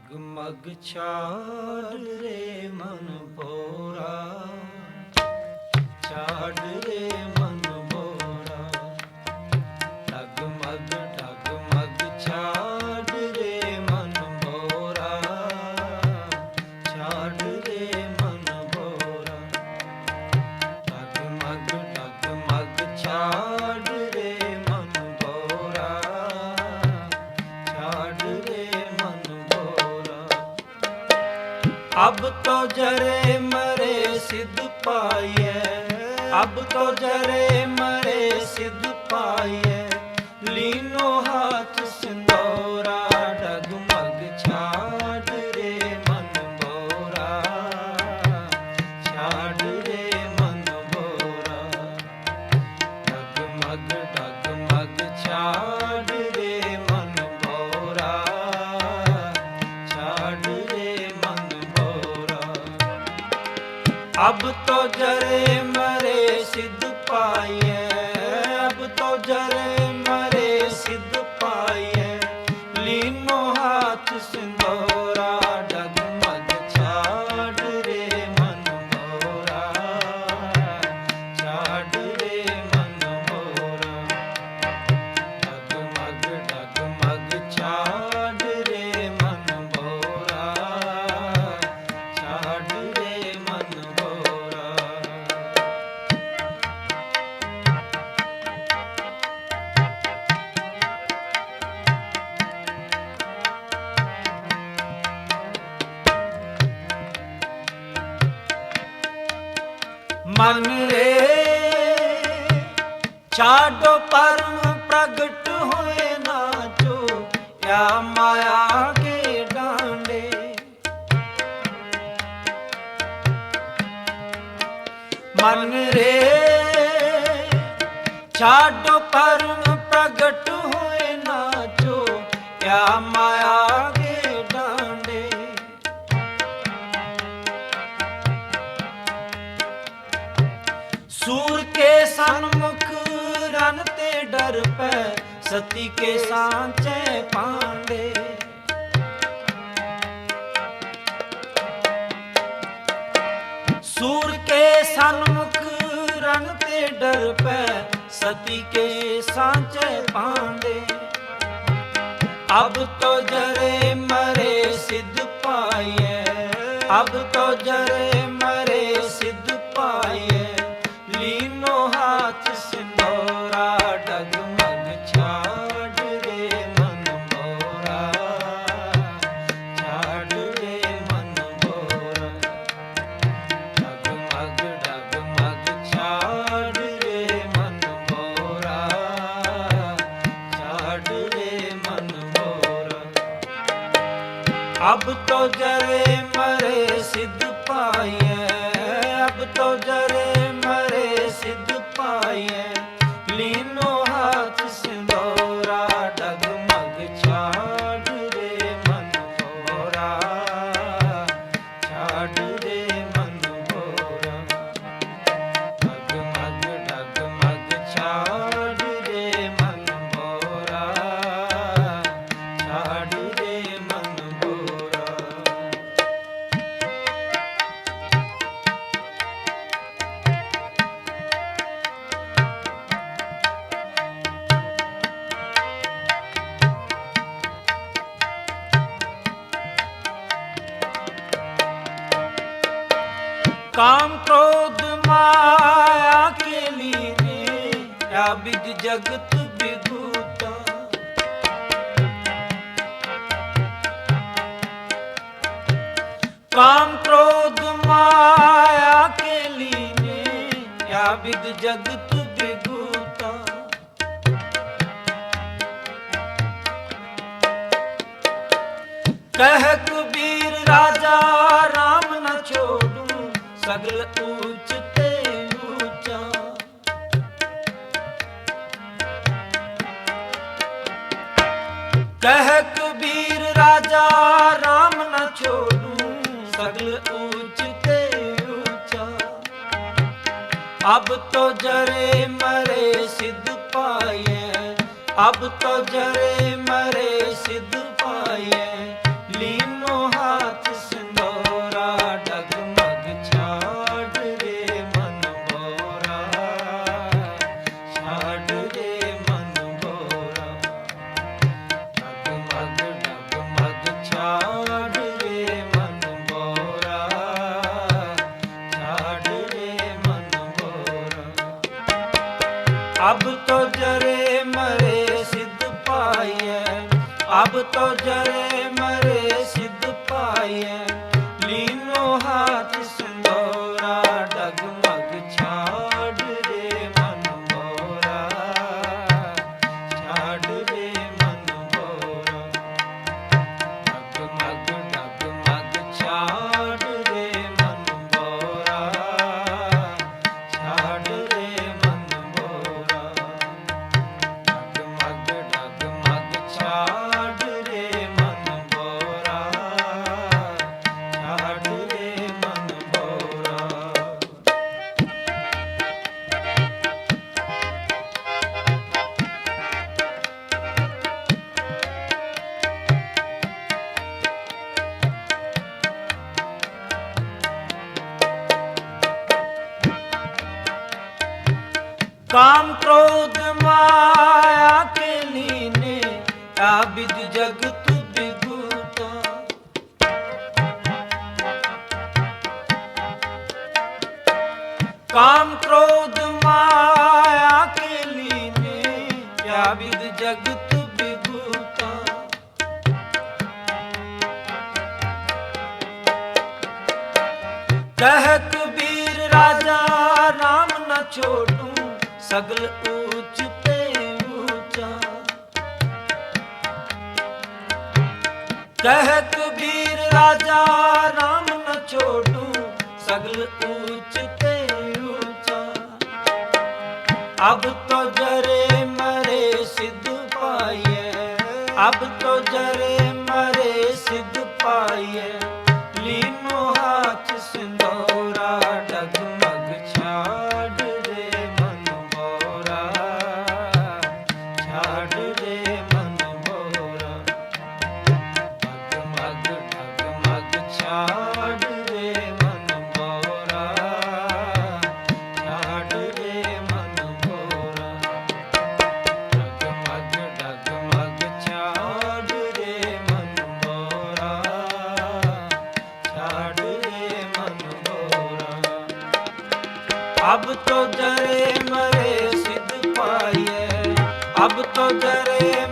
ਡਗਮਗ ਛਾੜ ਰੇ ਮਨ ਭੋਰਾ ਛਾੜ ਰੇ ਅਬ ਤੋ ਜਰੇ ਮਰੇ ਸਿਧ ਪਾਈਐ। ਅਬ ਤੋ ਜਰੇ ਮਰੇ ਸਿੱਧ ਪਾਈਐ। ਲੀਨੋ ਹਾਥ ਅਬ ਤੋ ਜਰੇ ਮਰੇ ਸਿੱਧ ਪਾਈਐ, ਅਬ ਤੋ ਜਰੇ ਮਰੇ ਸਿੱਧ ਪਾਈਐ। ਲੀਨੋ ਹਾਥ ਸਿੰਦੋਰਾ ਛਾਡੋ ਪਰਮ ਪ੍ਰਗਟ ਹੋਏ ਨਾਚੋ ਯਾ ਮਾਇਆ ਕੇ ਡਾਂਡੇ। ਮਨ ਰੇ, ਛਾਡੋ ਪਰਮ ਪ੍ਰਗਟ ਹੋਏ ਨਾਚੋ ਯਾ ਮਾਇਆ ਡਰ ਪੈ, ਸਤੀ ਕੇ ਸਾਂਚੇ ਪਾਂਡੇ ਸੂਰ ਕੇ ਸਨਮੁਖ ਰਨ ਤੇ ਡਰ ਪੈ, ਸਤੀ ਕੇ ਸਾਂਚੇ ਪਾਂਡੇ ਅਬ ਤੋ ਜਰੇ ਮਰੇ ਸਿੱਧ ਪਾਈਐ, ਅਬ ਤੋ ਜਰੇ ਅਬ ਤੋ ਜਰੇ ਮਰੇ ਸਿੱਧ ਪਾਈਐ ਅਬ ਤੋ ਜਰੇ ਮਰੇ ਸਿੱਧ ਪਾਈਐ। काम क्रोध माया के लिए या बिग जगत विभूता काम क्रोध माया के लिए या बिग जगत विभूता कह कबीर राजा राम न छोड़ू ਸਗਲ ਉੱਚ ਤੇ ਉੱਚਾ। ਕਬੀਰ ਰਾਜਾ RAM ਨਾ ਛੋਡੂ ਸਗਲ ਉੱਚ ਤੇ ਉੱਚਾ। ਅਬ ਤੋ ਜਰੇ ਮਰੇ ਸਿੱਧ ਪਾਏ ਅਬ ਤੋ ਜਰੇ ਮਰੇ ਸਿੱਧ ਪਾਏ ਅਬ ਤੋ ਜਰੇ ਮਰੇ ਸਿੱਧ ਪਾਈਐ। ਅਬ ਤੋ ਜਰੇ ਮਰੇ ਸਿੱਧ ਪਾਈਐ। ਕਹਿ ਕਬੀਰ ਰਾਜਾ RAM ਨਾ ਛੋਟੂ, ਸਗਲ ਉੱਚ ਤੇ ਉੱਚਾ ਕਹਿ ਕਬੀਰ ਰਾਜਾ RAM ਨਾ ਛੋਟੂ, ਸਗਲ ਉੱਚ ਤੇ ਉੱਚਾ ਅਬ ਤੋ ਜਰੇ ਮਰੇ ਸਿੱਧ ਪਾਈਏ ਅਬ ਤੋ ਜਰੇ ਮਰੇ ਸਿੱਧ ਪਾਈਏ ਅਬ ਤੋ ਜਰੇ ਮਰੇ ਸਿੱਧ ਪਾਈਏ ਅਬ ਤੋ ਜਰੇ